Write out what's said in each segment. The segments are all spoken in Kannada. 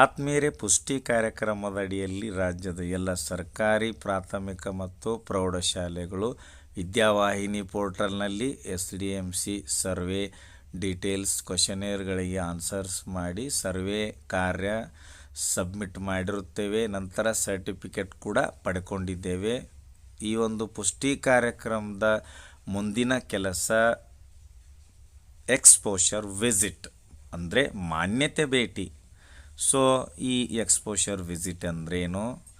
ಆತ್ಮೀಯರೇ, ಪುಷ್ಟಿ ಕಾರ್ಯಕ್ರಮದ ಅಡಿಯಲ್ಲಿ ರಾಜ್ಯದ ಎಲ್ಲ ಸರ್ಕಾರಿ, ಪ್ರಾಥಮಿಕ ಮತ್ತು ಪ್ರೌಢಶಾಲೆಗಳು, ವಿದ್ಯಾವಾಹಿನಿ ಪೋರ್ಟಲ್ನಲ್ಲಿ S D M C survey details, ಕ್ವಶನೇರ್ಗಳಿಗೆ answers ಮಾಡಿ ಸರ್ವೆ ಕಾರ್ಯ ಸಬ್ಮಿಟ್ ಮಾಡಿರುತ್ತೇವೆ. ನಂತರ ಸರ್ಟಿಫಿಕೇಟ್ ಕೂಡ ಪಡ್ಕೊಂಡಿದ್ದೇವೆ. ಈ ಒಂದು ಪುಷ್ಟಿ ಕಾರ್ಯಕ್ರಮದ ಮುಂದಿನ ಕೆಲಸ ಎಕ್ಸ್ಪೋಷರ್ ವಿಸಿಟ್, ಅಂದರೆ ಮಾನ್ಯತೆ ಭೇಟಿ. ಸೊ ಈ ಎಕ್ಸ್ಪೋಷರ್ ವಿಸಿಟ್ ಅಂದ್ರೇನು?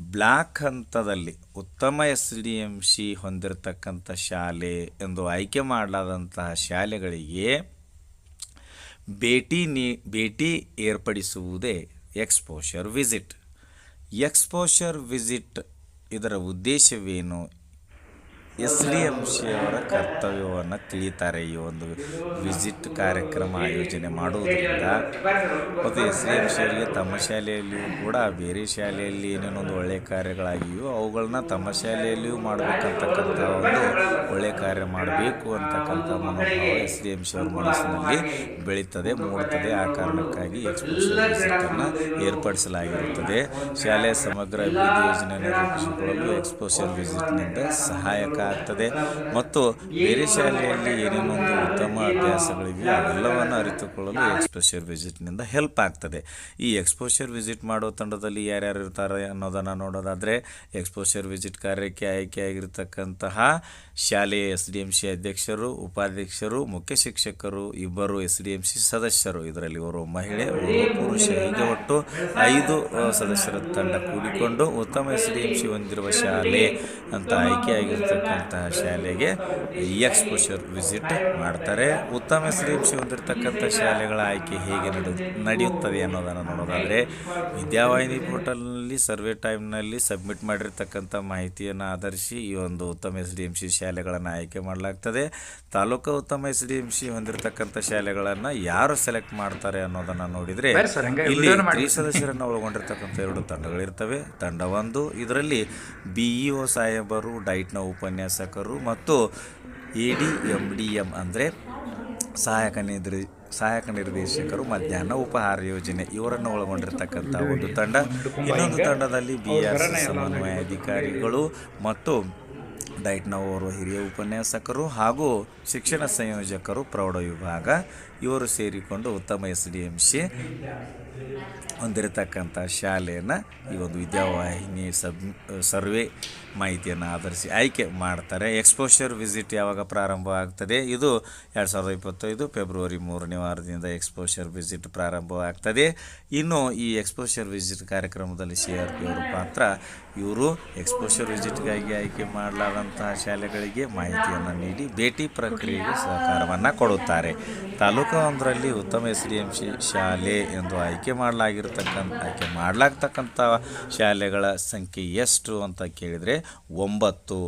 ಬ್ಲ್ಯಾಕ್ ಹಂತದಲ್ಲಿ ಉತ್ತಮ ಎಸ್ ಡಿ ಎಂ ಸಿ ಹೊಂದಿರತಕ್ಕಂಥ ಶಾಲೆ ಎಂದು ಆಯ್ಕೆ ಮಾಡಲಾದಂತಹ ಶಾಲೆಗಳಿಗೆ ಭೇಟಿ ನೀ, ಭೇಟಿ ಏರ್ಪಡಿಸುವುದೇ ಎಕ್ಸ್ಪೋಷರ್ ವಿಸಿಟ್ ಎಕ್ಸ್ಪೋಷರ್ ವಿಸಿಟ್ ಇದರ ಉದ್ದೇಶವೇನು? ಎಸ್ ಡಿ ಎಂ ಸಿ ಅವರ ಕರ್ತವ್ಯವನ್ನು ತಿಳಿತಾರೆ. ಈ ಒಂದು ವಿಸಿಟ್ ಕಾರ್ಯಕ್ರಮ ಆಯೋಜನೆ ಮಾಡುವುದರಿಂದ ಮತ್ತು ಎಸ್ ಡಿ ಎಂ ಸಿ ಅವರಿಗೆ ತಮ್ಮ ಶಾಲೆಯಲ್ಲಿಯೂ ಕೂಡ ಬೇರೆ ಶಾಲೆಯಲ್ಲಿ ಏನೇನೊಂದು ಒಳ್ಳೆಯ ಕಾರ್ಯಗಳಾಗಿಯೂ ಅವುಗಳನ್ನ ತಮ್ಮ ಶಾಲೆಯಲ್ಲಿಯೂ ಮಾಡಬೇಕಂತಕ್ಕಂಥ ಒಂದು ಒಳ್ಳೆಯ ಕಾರ್ಯ ಮಾಡಬೇಕು ಅಂತಕ್ಕಂಥ ಮನೋಭಾವ ಎಸ್ ಡಿ ಎಂ ಸಿ ಅವರ ಮನಸ್ಸಿನಲ್ಲಿ ಬೆಳೀತದೆ, ಮೂಡುತ್ತದೆ. ಆ ಕಾರಣಕ್ಕಾಗಿ ಎಕ್ಸ್ಪೋಷನ್ ಏರ್ಪಡಿಸಲಾಗಿರುತ್ತದೆ. ಶಾಲೆಯ ಸಮಗ್ರ ಅಭಿವೃದ್ಧಿ ಯೋಜನೆಯನ್ನು ರೂಪಿಸಿಕೊಳ್ಳಲು ಎಕ್ಸ್ಪೋಷರ್ ವಿಸಿಟ್ನಿಂದ ಸಹಾಯಕ ಆಗ್ತದೆ. ಮತ್ತು ಬೇರೆ ಶಾಲೆಯಲ್ಲಿ ಏನೇನೊಂದು ಉತ್ತಮ ಅಭ್ಯಾಸಗಳಿವೆ, ಅವೆಲ್ಲವನ್ನು ಅರಿತುಕೊಳ್ಳಲು ಎಕ್ಸ್ಪೋಷರ್ ವಿಸಿಟ್ನಿಂದ ಹೆಲ್ಪ್ ಆಗ್ತದೆ. ಈ ಎಕ್ಸ್ಪೋಷರ್ ವಿಸಿಟ್ ಮಾಡೋ ತಂಡದಲ್ಲಿ ಯಾರ್ಯಾರು ಇರ್ತಾರೆ ಅನ್ನೋದನ್ನು ನೋಡೋದಾದರೆ ಎಕ್ಸ್ಪೋಷರ್ ವಿಸಿಟ್ ಕಾರ್ಯಕ್ಕೆ ಆಯ್ಕೆಯಾಗಿರ್ತಕ್ಕಂತಹ ಶಾಲೆಯ ಎಸ್ ಡಿ ಎಂ ಸಿ ಅಧ್ಯಕ್ಷರು, ಉಪಾಧ್ಯಕ್ಷರು, ಮುಖ್ಯ ಶಿಕ್ಷಕರು, ಇಬ್ಬರು ಎಸ್ ಡಿ ಎಂ ಸಿ ಸದಸ್ಯರು. ಇದರಲ್ಲಿ ಇವರು ಮಹಿಳೆ ಒಬ್ಬ ಪುರುಷ, ಹೀಗೆ ಒಟ್ಟು ಐದು ಸದಸ್ಯರ ತಂಡ ಕೂಡಿಕೊಂಡು ಉತ್ತಮ ಎಸ್ ಡಿ ಎಂ ಸಿ ಹೊಂದಿರುವ ಶಾಲೆ ಅಂತ ಆಯ್ಕೆಯಾಗಿರ್ತಕ್ಕಂತಹ ಶಾಲೆಗೆ ಎಕ್ಸ್ಪೋಷರ್ ವಿಸಿಟ್ ಮಾಡ್ತಾರೆ. ಉತ್ತಮ ಎಸ್ ಡಿ ಎಂ ಸಿ ಹೊಂದಿರತಕ್ಕಂಥ ಶಾಲೆಗಳ ಆಯ್ಕೆ ಹೇಗೆ ನಡೆ ನಡೆಯುತ್ತದೆ ಅನ್ನೋದನ್ನು ನೋಡೋದಾದರೆ ವಿದ್ಯಾವಾಹಿನಿ ಪೋರ್ಟಲ್ನಲ್ಲಿ ಸರ್ವೆ ಟೈಮ್ನಲ್ಲಿ ಸಬ್ಮಿಟ್ ಮಾಡಿರ್ತಕ್ಕಂಥ ಮಾಹಿತಿಯನ್ನು ಆಧರಿಸಿ ಈ ಒಂದು ಉತ್ತಮ ಎಸ್ ಡಿ ಎಂ ಸಿ ಶಾಲೆಗಳನ್ನು ಆಯ್ಕೆ ಮಾಡಲಾಗ್ತದೆ. ತಾಲೂಕು ಉತ್ತಮ ಎಸ್ ಡಿ ಎಂ ಸಿ ಹೊಂದಿರತಕ್ಕಂಥ ಶಾಲೆಗಳನ್ನು ಯಾರು ಸೆಲೆಕ್ಟ್ ಮಾಡ್ತಾರೆ ಅನ್ನೋದನ್ನು ನೋಡಿದರೆ ಇಲ್ಲಿ ತ್ರೀ ಸದಸ್ಯರನ್ನು ಒಳಗೊಂಡಿರ್ತಕ್ಕಂಥ ಎರಡು ತಂಡಗಳಿರ್ತವೆ. ತಂಡ ಒಂದು ಇದರಲ್ಲಿ ಬಿ ಇ ಒ ಸಾಹೇಬರು ಡೈಟ್ನ ಉಪನ್ಯಾಸಕರು ಮತ್ತು A D M D M ಅಂದರೆ ಸಹಾಯಕ ನಿರ್ದೇ ಸಹಾಯಕ ನಿರ್ದೇಶಕರು ಮಧ್ಯಾಹ್ನ ಉಪಹಾರ ಯೋಜನೆ. ಇವರನ್ನು ಒಳಗೊಂಡಿರ್ತಕ್ಕಂಥ ಒಂದು ತಂಡ. ಇನ್ನೊಂದು ತಂಡದಲ್ಲಿ ಬಿ ಆರ್ ಸಮನ್ವಯ ಅಧಿಕಾರಿಗಳು ಮತ್ತು ಡೈಟ್ನ ಓರ್ವ ಹಿರಿಯ ಉಪನ್ಯಾಸಕರು ಹಾಗೂ ಶಿಕ್ಷಣ ಸಂಯೋಜಕರು ಪ್ರೌಢ ವಿಭಾಗ. ಇವರು ಸೇರಿಕೊಂಡು ಉತ್ತಮ ಎಸ್ ಡಿ ಎಂ ಸಿ ಹೊಂದಿರತಕ್ಕಂಥ ಶಾಲೆಯನ್ನು ಈ ಒಂದು ವಿದ್ಯಾವಾಹಿನಿ ಸಬ್, ಸರ್ವೆ ಮಾಹಿತಿಯನ್ನು ಆಧರಿಸಿ ಆಯ್ಕೆ ಮಾಡ್ತಾರೆ. ಎಕ್ಸ್ಪೋಷರ್ ವಿಸಿಟ್ ಯಾವಾಗ ಪ್ರಾರಂಭ ಆಗ್ತದೆ? ಇದು ಎರಡು ಸಾವಿರದ ಇಪ್ಪತ್ತೈದು ಫೆಬ್ರವರಿ ಮೂರನೇ ವಾರದಿಂದ ಎಕ್ಸ್ಪೋಷರ್ ವಿಸಿಟ್ ಪ್ರಾರಂಭವಾಗ್ತದೆ ಇನ್ನು ಈ ಎಕ್ಸ್ಪೋಷರ್ ವಿಸಿಟ್ ಕಾರ್ಯಕ್ರಮದಲ್ಲಿ ಸಿ ಆರ್ ಪಿ ಅವರು ಪಾತ್ರ ಇವರು ಎಕ್ಸ್ಪೋಷರ್ ವಿಸಿಟ್ಗಾಗಿ ಆಯ್ಕೆ ಮಾಡಲಾದಂತಹ ಶಾಲೆಗಳಿಗೆ ಮಾಹಿತಿಯನ್ನು ನೀಡಿ, ಭೇಟಿ ಪ್ರಕ್ರಿಯೆಗೆ ಸಹಕಾರವನ್ನು ಕೊಡುತ್ತಾರೆ. ತಾಲೂಕು ಒಂದರಲ್ಲಿ ಉತ್ತಮ ಎಸ್ ಡಿ ಎಂ ಸಿ ಶಾಲೆ ಎಂದು ಆಯ್ಕೆ ಮಾಡಲಾಗಿರ್ತಕ್ಕಂಥ, ಆಯ್ಕೆ ಮಾಡಲಾಗ್ತಕ್ಕಂಥ ಶಾಲೆಗಳ ಸಂಖ್ಯೆ ಎಷ್ಟು ಅಂತ ಕೇಳಿದರೆ ಒಂಬತ್ತು.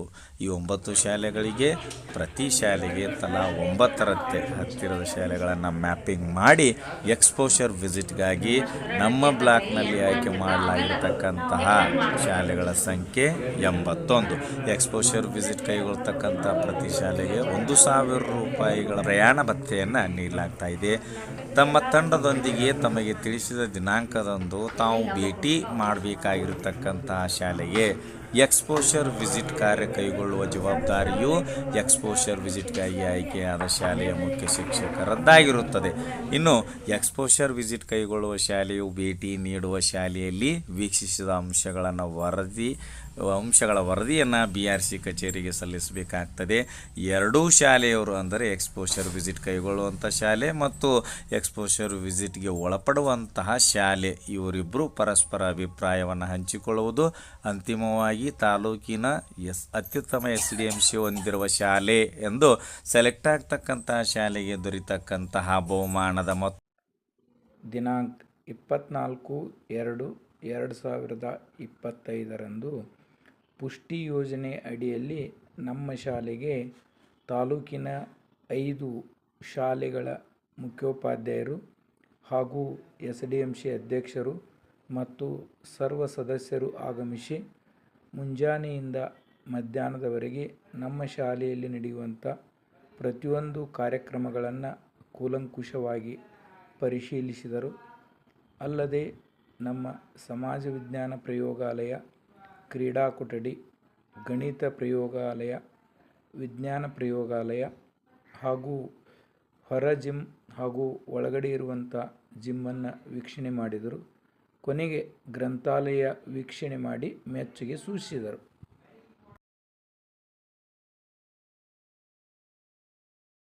ಈ ಒಂಬತ್ತು ಶಾಲೆಗಳಿಗೆ ಪ್ರತಿ ಶಾಲೆಗೆ ತಲಾ ಒಂಬತ್ತರತ್ತೆ. ಹತ್ತಿರದ ಶಾಲೆಗಳನ್ನು ಮ್ಯಾಪಿಂಗ್ ಮಾಡಿ ಎಕ್ಸ್ಪೋಷರ್ ವಿಸಿಟ್ಗಾಗಿ ನಮ್ಮ ಬ್ಲಾಕ್ನಲ್ಲಿ ಆಯ್ಕೆ ಮಾಡಲಾಗಿರ್ತಕ್ಕಂತಹ ಶಾಲೆಗಳ ಸಂಖ್ಯೆ ಎಂಬತ್ತೊಂದು. ಎಕ್ಸ್ಪೋಷರ್ ವಿಸಿಟ್ ಕೈಗೊಳ್ತಕ್ಕಂಥ ಪ್ರತಿ ಶಾಲೆಗೆ ಒಂದು ಸಾವಿರ ರೂಪಾಯಿಗಳ ಪ್ರಯಾಣ ಭತ್ಯೆಯನ್ನು ನೀಡಲಾಗ್ತಾ ಇದೆ. ತಮ್ಮ ತಂಡದೊಂದಿಗೆ ತಮಗೆ ತಿಳಿಸಿದ ದಿನಾಂಕದಂದು ತಾವು ಭೇಟಿ ಮಾಡಬೇಕಾಗಿರತಕ್ಕಂತಹ ಶಾಲೆಗೆ ಎಕ್ಸ್ಪೋಷರ್ ವಿಸಿಟ್ ಕಾರ್ಯ ಕೈಗೊಳ್ಳುವ ಜವಾಬ್ದಾರಿಯು ಎಕ್ಸ್ಪೋಷರ್ ವಿಸಿಟ್ಗಾಗಿ ಆಯ್ಕೆಯಾದ ಶಾಲೆಯ ಮುಖ್ಯ ಶಿಕ್ಷಕರದ್ದಾಗಿರುತ್ತದೆ. ಇನ್ನು ಎಕ್ಸ್ಪೋಷರ್ ವಿಸಿಟ್ ಕೈಗೊಳ್ಳುವ ಶಾಲೆಯು ಭೇಟಿ ನೀಡುವ ಶಾಲೆಯಲ್ಲಿ ವೀಕ್ಷಿಸಿದ ಅಂಶಗಳನ್ನು ವರದಿ ಅಂಶಗಳ ವರದಿಯನ್ನು ಬಿ ಆರ್ ಸಿ ಕಚೇರಿಗೆ ಸಲ್ಲಿಸಬೇಕಾಗ್ತದೆ. ಎರಡೂ ಶಾಲೆಯವರು ಅಂದರೆ ಎಕ್ಸ್ಪೋಷರ್ ವಿಸಿಟ್ ಕೈಗೊಳ್ಳುವಂಥ ಶಾಲೆ ಮತ್ತು ಎಕ್ಸ್ಪೋಷರ್ ವಿಸಿಟ್ಗೆ ಒಳಪಡುವಂತಹ ಶಾಲೆ. ಇವರಿಬ್ಬರು ಪರಸ್ಪರ ಅಭಿಪ್ರಾಯವನ್ನು ಹಂಚಿಕೊಳ್ಳುವುದು ಅಂತಿಮವಾಗಿ ತಾಲೂಕಿನ ಎಸ್, ಅತ್ಯುತ್ತಮ ಎಸ್ ಡಿ ಎಂ ಸಿ ಹೊಂದಿರುವ ಶಾಲೆ ಎಂದು ಸೆಲೆಕ್ಟ್ ಆಗ್ತಕ್ಕಂತಹ ಶಾಲೆಗೆ ದೊರೀತಕ್ಕಂತಹ ಬಹುಮಾನದ ಮೊತ್ತ ದಿನಾಂಕ ಇಪ್ಪತ್ನಾಲ್ಕು ಎರಡು ಎರಡು ಸಾವಿರದ ಇಪ್ಪತ್ತೈದರಂದು ಪುಷ್ಟಿ ಯೋಜನೆ ಅಡಿಯಲ್ಲಿ ನಮ್ಮ ಶಾಲೆಗೆ ತಾಲೂಕಿನ ಐದು ಶಾಲೆಗಳ ಮುಖ್ಯೋಪಾಧ್ಯಾಯರು ಹಾಗೂ ಎಸ್ ಡಿ ಎಂ ಸಿ ಅಧ್ಯಕ್ಷರು ಮತ್ತು ಸರ್ವ ಸದಸ್ಯರು ಆಗಮಿಸಿ ಮುಂಜಾನೆಯಿಂದ ಮಧ್ಯಾಹ್ನದವರೆಗೆ ನಮ್ಮ ಶಾಲೆಯಲ್ಲಿ ನಡೆಯುವಂಥ ಪ್ರತಿಯೊಂದು ಕಾರ್ಯಕ್ರಮಗಳನ್ನು ಕೂಲಂಕುಷವಾಗಿ ಪರಿಶೀಲಿಸಿದರು. ಅಲ್ಲದೆ ನಮ್ಮ ಸಮಾಜ ವಿಜ್ಞಾನ ಪ್ರಯೋಗಾಲಯ ಕ್ರೀಡಾ ಕೊಠಡಿ ಗಣಿತ ಪ್ರಯೋಗಾಲಯ, ವಿಜ್ಞಾನ ಪ್ರಯೋಗಾಲಯ ಹಾಗೂ ಹೊರ ಜಿಮ್ ಹಾಗೂ ಒಳಗಡೆ ಇರುವಂಥ ಜಿಮ್ಮನ್ನು ವೀಕ್ಷಣೆ ಮಾಡಿದರು. ಕೊನೆಗೆ ಗ್ರಂಥಾಲಯ ವೀಕ್ಷಣೆ ಮಾಡಿ ಮೆಚ್ಚುಗೆ ಸೂಚಿಸಿದರು.